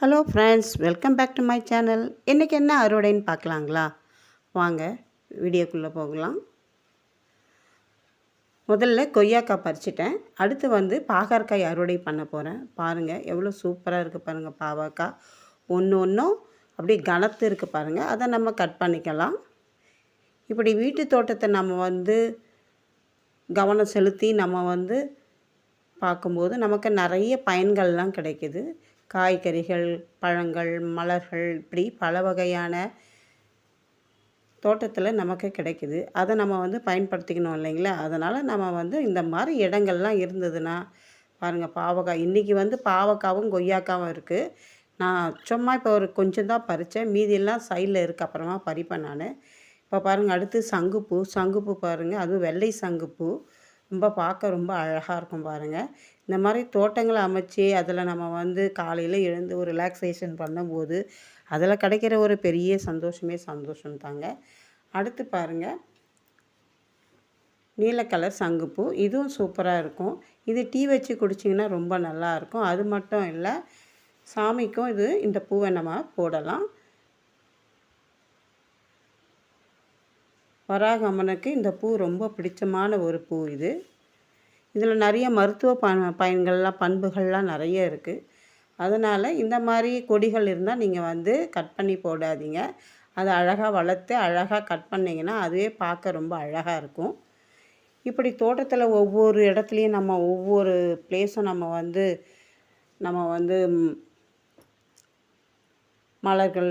Hello friends welcome back to my channel இன்றைக்கி என்ன அறுவடைன்னு பார்க்கலாங்களா? வாங்க வீடியோக்குள்ளே போகலாம். முதல்ல கொய்யாக்காய் பறிச்சிட்டேன். அடுத்து வந்து பாகற்காய் அறுவடை பண்ண போகிறேன் பாருங்கள் எவ்வளோ சூப்பராக இருக்குது பாருங்கள் பாவக்காய். ஒன்று ஒன்றும் அப்படியே கனத்து இருக்குது பாருங்கள் அதை நம்ம கட் பண்ணிக்கலாம். இப்படி வீட்டு தோட்டத்தை நம்ம வந்து கவனம் செலுத்தி நம்ம வந்து பார்க்கும்போது நமக்கு நிறைய பயன்கள்லாம் கிடைக்குது. காய்கறிகள் பழங்கள் மலர்கள் இப்படி பல வகையான தோட்டத்தில் நமக்கு கிடைக்குது. அதை நம்ம வந்து பயன்படுத்திக்கணும் இல்லைங்களா? அதனால் நம்ம வந்து இந்த மாதிரி இடங்கள்லாம் இருந்ததுன்னா பாருங்கள் பாவக்காய். இன்றைக்கி வந்து பாவக்காவும் கொய்யாக்காவும் இருக்குது நான் சும்மா இப்போ ஒரு கொஞ்சம் தான் பறித்தேன் மீதியெல்லாம் சைடில் இருக்குது அப்புறமா பறிப்பேன் நான். இப்போ பாருங்கள் அடுத்து சங்குப்பூ. சங்குப்பூ பாருங்கள் அதுவும் வெள்ளை சங்குப்பூ. ரொம்ப பார்க்க ரொம்ப அழகாக இருக்கும் பாருங்கள் இந்த மாதிரி தோட்டங்களை அமைச்சு அதில் நம்ம வந்து காலையில் எழுந்து ஒரு ரிலாக்ஸேஷன் பண்ணும்போது அதில் கிடைக்கிற ஒரு பெரிய சந்தோஷமே சந்தோஷம் தாங்க. அடுத்து பாருங்கள் நீல கலர் சங்குப்பூ. இதுவும் சூப்பராக இருக்கும். இது டீ வச்சு குடிச்சிங்கன்னா ரொம்ப நல்லா இருக்கும். அது மட்டும் இல்லை சாமிக்கும் இது இந்த பூவை நம்ம போடலாம். வராகமனுக்கு இந்த பூ ரொம்ப பிடிச்சமான ஒரு பூ இது. இதில் நிறைய மருத்துவ ப பயன்கள்லாம் பண்புகள்லாம் நிறைய இருக்குது அதனால் இந்த மாதிரி கொடிகள் இருந்தால் நீங்கள் வந்து கட் பண்ணி போடாதீங்க. அதை அழகாக வளர்த்து அழகாக கட் பண்ணிங்கன்னா அதுவே பார்க்க ரொம்ப அழகாக இருக்கும். இப்படி தோட்டத்தில் ஒவ்வொரு இடத்துலையும் நம்ம ஒவ்வொரு பிளேஸும் நம்ம வந்து நம்ம வந்து மலர்கள்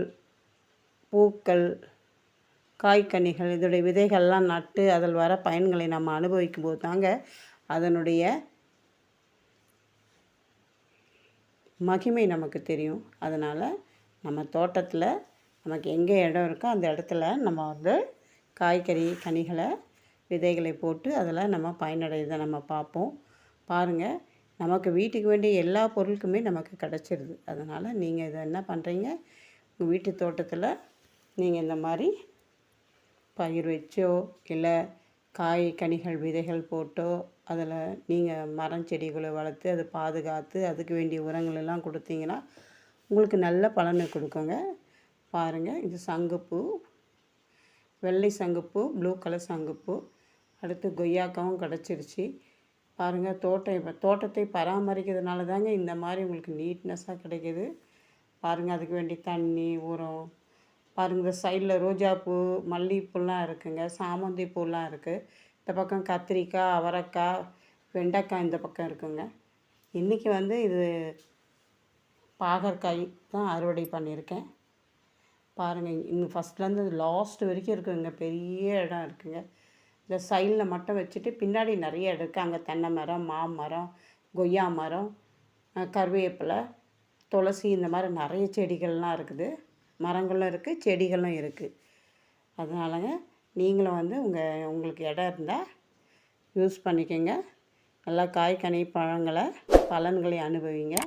பூக்கள் காய்கனிகள் இதோடைய விதைகள்லாம் நட்டு அதில் வர பயன்களை நம்ம அனுபவிக்கும் போது தாங்க அதனுடைய மகிமை நமக்கு தெரியும். அதனால் நம்ம தோட்டத்தில் நமக்கு எங்கே இடம் இருக்கோ அந்த இடத்துல நம்ம வந்து காய்கறி கனிகளை விதைகளை போட்டு அதில் நம்ம பயனடைதை நம்ம பார்ப்போம். பாருங்கள் நமக்கு வீட்டுக்கு வேண்டிய எல்லா பொருளுக்குமே நமக்கு கிடச்சிருது. அதனால் நீங்கள் இதை என்ன பண்ணுறீங்க உங்கள் வீட்டு தோட்டத்தில் நீங்கள் இந்த மாதிரி பயிர் வச்சோ இல்லை காய் கனிகள் விதைகள் போட்டோ அதில் நீங்கள் மரம் செடிகளை வளர்த்து அதை பாதுகாத்து அதுக்கு வேண்டிய உரங்கள் எல்லாம் கொடுத்தீங்கன்னா உங்களுக்கு நல்ல பலனை கொடுக்குங்க. பாருங்கள் இது சங்குப்பூ வெள்ளை சங்குப்பூ ப்ளூ கலர் சங்குப்பூ. அடுத்து கொய்யாக்காவும் கிடச்சிருச்சு. பாருங்கள் தோட்டம் இப்போ தோட்டத்தை பராமரிக்கிறதுனால தாங்க இந்த மாதிரி உங்களுக்கு நீட்னஸாக கிடைக்கிது. பாருங்கள் அதுக்கு வேண்டி தண்ணி உரம் பாருங்கள் இந்த சைடில் ரோஜாப்பூ மல்லிகைப்பூலாம் இருக்குங்க சாமந்தி பூலாம் இருக்குது இந்த பக்கம் கத்திரிக்காய் அவரைக்காய் வெண்டைக்காய் இந்த பக்கம் இருக்குங்க. இன்றைக்கி வந்து இது பாகற்காய் தான் அறுவடை பண்ணியிருக்கேன். பாருங்கள் இங்கே ஃபஸ்ட்லேருந்து லாஸ்ட் வரைக்கும் இருக்குதுங்க பெரிய இடம் இருக்குதுங்க இந்த சைடில் மட்டும் வச்சுட்டு பின்னாடி நிறைய இடம் இருக்குது அங்கே தென்னை மரம் மாமரம் கொய்யா மரம் கருவேப்பிலை துளசி இந்த மாதிரி நிறைய செடிகள்லாம் இருக்குது. மரங்களும் இருக்குது செடிகளும் இருக்குது அதனாலங்க நீங்களும் வந்து உங்கள் உங்களுக்கு இடம் இருந்தால் யூஸ் பண்ணிக்கோங்க. நல்லா காய் கனி பழங்களை பலன்களை அனுபவிங்க.